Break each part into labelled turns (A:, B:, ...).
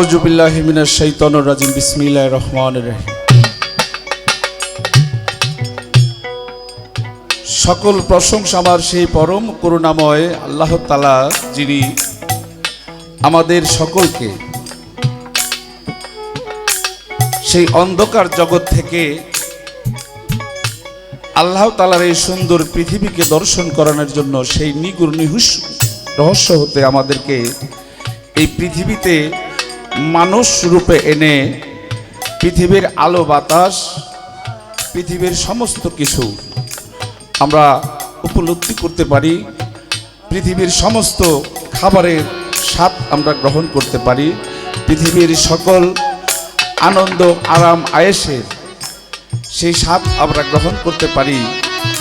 A: আউজুবিল্লাহিমিনার শৈতনুর রাজিম বিসমিল্লাহ রহমান রহিম। সকল প্রশংসা আমার সেই পরম করুণাময় আল্লাহ তালা যিনি আমাদের সকলকে সেই অন্ধকার জগৎ থেকে আল্লাহ তালার এই সুন্দর পৃথিবীকে দর্শন করানোর জন্য সেই নিগুর নিহুস রহস্য হতে আমাদেরকে এই পৃথিবীতে মানুষ রূপে এনে পৃথিবীর আলো, বাতাস, পৃথিবীর সমস্ত কিছু আমরা উপলব্ধি করতে পারি। পৃথিবীর সমস্ত খাবারের স্বাদ আমরা গ্রহণ করতে পারি। পৃথিবীর সকল আনন্দ, আরাম, আয়েসের সেই স্বাদ আমরা গ্রহণ করতে পারি,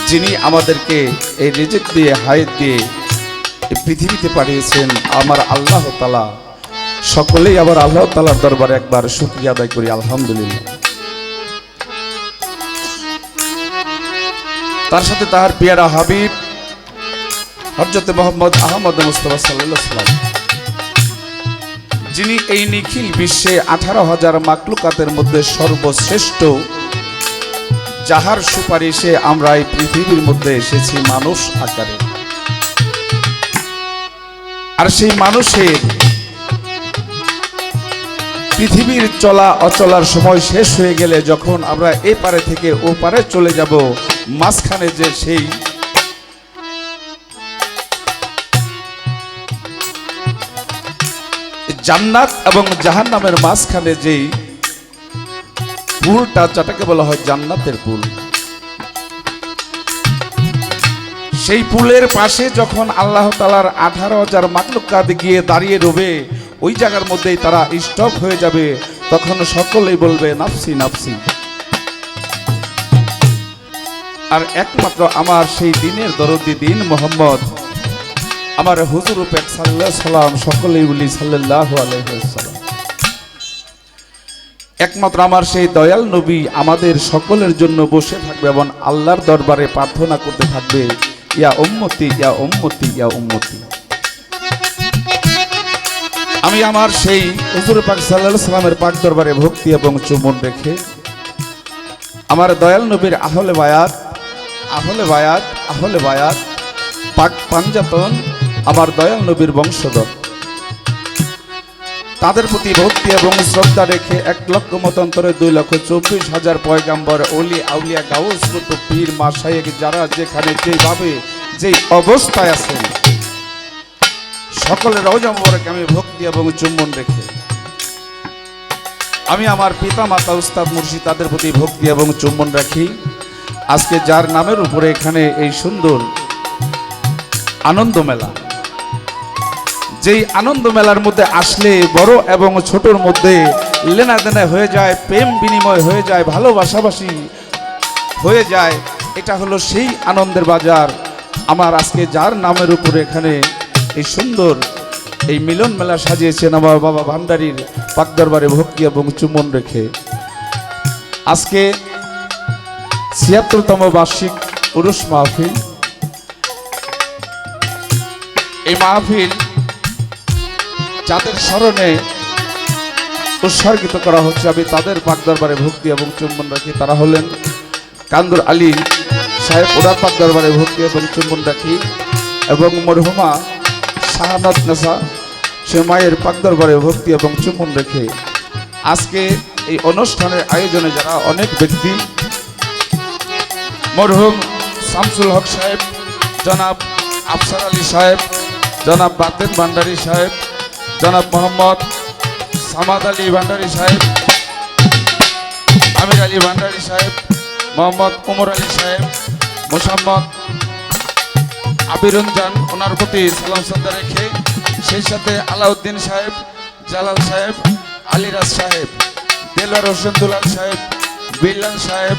A: যিনি আমাদেরকে এই রেজেক দিয়ে, হায়েত দিয়ে পৃথিবীতে পাঠিয়েছেন। আমার আল্লাহ তালা সকলেই আবার আল্লাহ তালার দরবারে একবার শুক্রিয়া আদায় করি, আলহামদুলিল্লাহ। তার সাথে তাহার পিয়ারা হাবিব হরজতে মোহাম্মদ আহমদ মুস্তফা সাল্লাম যিনি এই নিখিল বিশ্বে আঠারো হাজার মাকলুকাতের মধ্যে সর্বশ্রেষ্ঠ, যাহার সুপারিশে আমরা এই পৃথিবীর মধ্যে এসেছি মানুষ আকারে। আর সেই মানুষের পৃথিবীর চলা অচলার সময় শেষ হয়ে গেলে যখন আমরা এ পারে থেকে ও পারে চলে যাব, মাঝখানে যে সেই জান্নাত এবং জাহান্নামের মাঝখানে যেই পুলটা, যেটাকে বলা হয় জান্নাতের পুল, সেই পুলের পাশে যখন আল্লাহ তালার আঠারো হাজার মাকলুকাত গিয়ে দাঁড়িয়ে রবে ওই জায়গার মধ্যেই তারা স্টপ হয়ে যাবে। তখন সকলেই বলবে, নাফসি নাফসি। আর একমাত্র আমার সেই দিনের দরদি দিন মোহাম্মদ, আমার হুজুর পেক সাল্লাহ সাল্লাম সকলেই বলি সাল্লাহ আলহাম একমাত্র আমার সেই দয়াল নবী আমাদের সকলের জন্য বসে থাকবে এবং আল্লাহর দরবারে প্রার্থনা করতে থাকবে, ইয়া উম্মতি ইয়া উম্মতি ইয়া উম্মতি। আমি আমার সেই হুজুর পাক সাল্লাহ সাল্লামের পাক দরবারে ভক্তি এবং চুমন রেখে আমার দয়াল নবীর আহলে বায়াত আহলে বায়াত আহলে বায়াত, পাক পাঞ্জাতন, আমার দয়াল নবীর বংশধর। তাদের প্রতি ভক্তি এবং শ্রদ্ধা রেখে এক লক্ষ মতান্তরে দুই লক্ষ চব্বিশ হাজার পয়গাম্বর অলি আউলিয়া গাউস পীর মাসায়েক যারা যেখানে যেভাবে যেই অবস্থায় আছেন সকলের রওজামবরকে আমি ভক্তি এবং চুম্বন রেখে আমি আমার পিতা মাতা উস্তাদ মুর্শিদ, তাদের প্রতি ভক্তি এবং চুম্বন রাখি। আজকে যার নামের উপরে এখানে এই সুন্দর আনন্দ মেলা যেই আনন্দ মেলার মধ্যে আসলে বড় এবং ছোটর মধ্যে লেনা দেনা হয়ে যায়, প্রেম বিনিময় হয়ে যায়, ভালোবাসাবাসি হয়ে যায়, এটা হলো সেই আনন্দের বাজার। আমার আজকে যার নামের উপরে এখানে এই সুন্দর এই মিলন মেলা সাজিয়েছেন আমার বাবা ভান্ডারীর পাকদরবারে ভক্তি এবং চুম্বন রেখে। আজকে ছিয়াত্তরতম বার্ষিক পুরুষ মাহফিল। এই মাহফিল যাদের স্মরণে উৎসর্গিত করা হচ্ছে আমি তাদের পাক দরবারে ভক্তি এবং চুম্বন রাখি। তারা হলেন কান্দুর আলী সাহেব, ওনার পাক দরবারে ভক্তি এবং চুম্বন রাখি এবং মরহুমা শাহানাত নেসা, সে মায়ের পাক দরবারে ভক্তি এবং চুম্বন রেখে আজকে এই অনুষ্ঠানের আয়োজনে যারা অনেক ব্যক্তি, মরহুম শামসুল হক সাহেব, জনাব আফসার আলী সাহেব, জনাব বাতেন ভান্ডারী সাহেব, জনাব মোহাম্মদ সামাদ আলী ভান্ডারী সাহেব, আমির আলী ভান্ডারী সাহেব, মোহাম্মদ উমর আলী সাহেব, মোসাম্মদ আবিরঞ্জান ওনার প্রতি সালাম শ্রদ্ধা রেখে, সেই সাথে আলাউদ্দিন সাহেব, জালাল সাহেব, আলিরাজ সাহেব দেলার হোসেন দুলাল সাহেব, বিল্লাল সাহেব,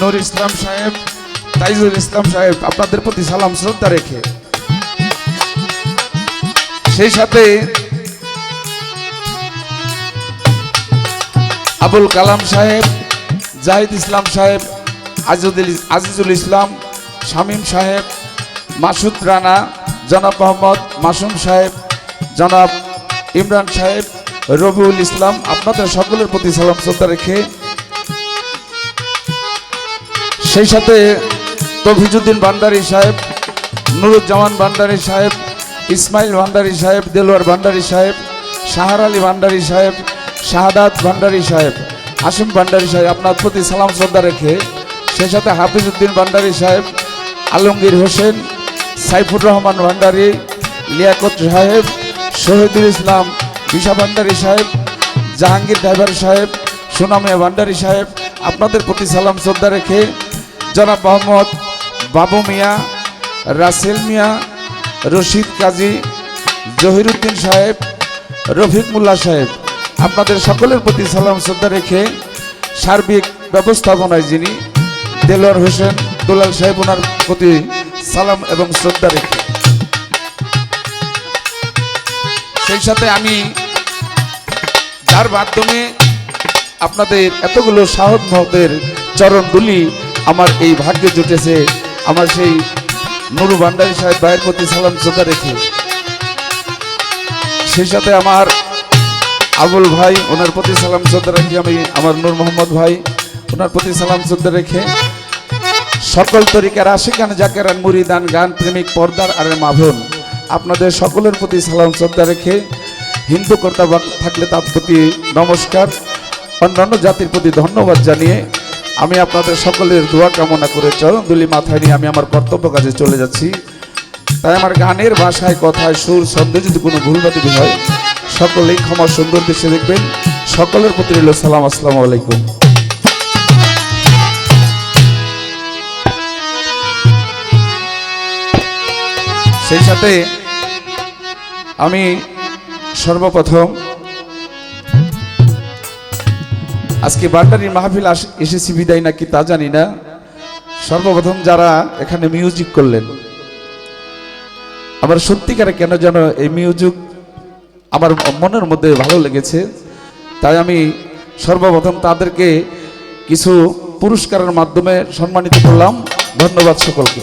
A: নুর ইসলাম সাহেব, তাইজুল ইসলাম সাহেব, আপনাদের প্রতি সালাম শ্রদ্ধা রেখে। সেই সাথে আবুল কালাম সাহেব, জাহিদ ইসলাম সাহেব, আজিজুল আজিজুল ইসলাম, শামীম সাহেব মাসুদ রানা, জনাব মোহাম্মদ মাসুম সাহেব, জনাব ইমরান সাহেব, রবিউল ইসলাম, আপনাদের সকলের প্রতি সালাম শ্রদ্ধা রেখে সেই সাথে তফিজুদ্দিন ভান্ডারী সাহেব, নুরুজ্জামান ভান্ডারী সাহেব, ইসমাইল ভান্ডারী সাহেব, দেলোয়ার ভান্ডারী সাহেব, শাহার আলী ভান্ডারী সাহেব, শাহাদাত ভান্ডারী সাহেব আসিম ভান্ডারী সাহেব, আপনার প্রতি সালাম শ্রদ্ধা রেখে সেই সাথে হাফিজউদ্দিন ভান্ডারী সাহেব, আলমগীর হোসেন সাইফুর রহমান ভান্ডারী লিয়াকত সাহেব, শহীদুল ইসলাম, বিশা ভান্ডারী সাহেব, জাহাঙ্গীর ড্রাইভার সাহেব, সুনামিয়া ভান্ডারী সাহেব, আপনাদের প্রতি সালাম শ্রদ্ধা রেখে জনাব মোহাম্মদ বাবু মিয়া, রাসেল মিয়া, রশিদ কাজী, জহিরুদ্দিন সাহেব, রফিক মোল্লা সাহেব, আপনাদের সকলের প্রতি সালাম শ্রদ্ধা রেখে সার্বিক ব্যবস্থাপনায় যিনি দেলোয়ার হোসেন দুলাল সাহেব ওনার প্রতি সালাম এবং শ্রদ্ধা রেখে। সেই সাথে আমি যার মাধ্যমে আপনাদের এতগুলো সাহস মহতের চরণ দুলি আমার এই ভাগ্যে জুটেছে, আমার সেই নুরু ভান্ডারী সাহেব ভাইয়ের প্রতি সালাম শ্রদ্ধা রেখে। সেই সাথে আমার আবুল ভাই, ওনার প্রতি সালাম শ্রদ্ধা রেখে আমি আমার নূর মোহাম্মদ ভাই, ওনার প্রতি সালাম শ্রদ্ধা রেখে সকল তরিকার আশিকান, জাকেরান, মুরিদান, গান, প্রেমিক, পর্দার আর মাভন আপনাদের সকলের প্রতি সালাম, শ্রদ্ধা রেখে হিন্দু কর্তা থাকলে তার প্রতি নমস্কার। অন্যান্য জাতির প্রতি ধন্যবাদ জানিয়ে আমি আপনাদের সকলের দোয়া কামনা করে চরণ দুলি মাথায় নিয়ে আমি আমার কর্তব্য কাজে চলে যাচ্ছি। তাই আমার গানের ভাষায়, কথায়, সুর, শব্দে যদি কোনো ভুলবাতি হয়, সকলেই ক্ষমা সুন্দর দেশে দেখবেন। সকলের প্রতি রইল সালাম, আসসালামু আলাইকুম। সেই সাথে আমি সর্বপ্রথম আজকে বান্ডারির মাহফিল এসেছি বিদায় নাকি তা জানি না। সর্বপ্রথম যারা এখানে মিউজিক করলেন, আমার সত্যিকারে কেন যেন এই মিউজিক আমার মনের মধ্যে ভালো লেগেছে, তাই আমি সর্বপ্রথম তাদেরকে কিছু পুরস্কারের মাধ্যমে সম্মানিত করলাম। ধন্যবাদ সকলকে।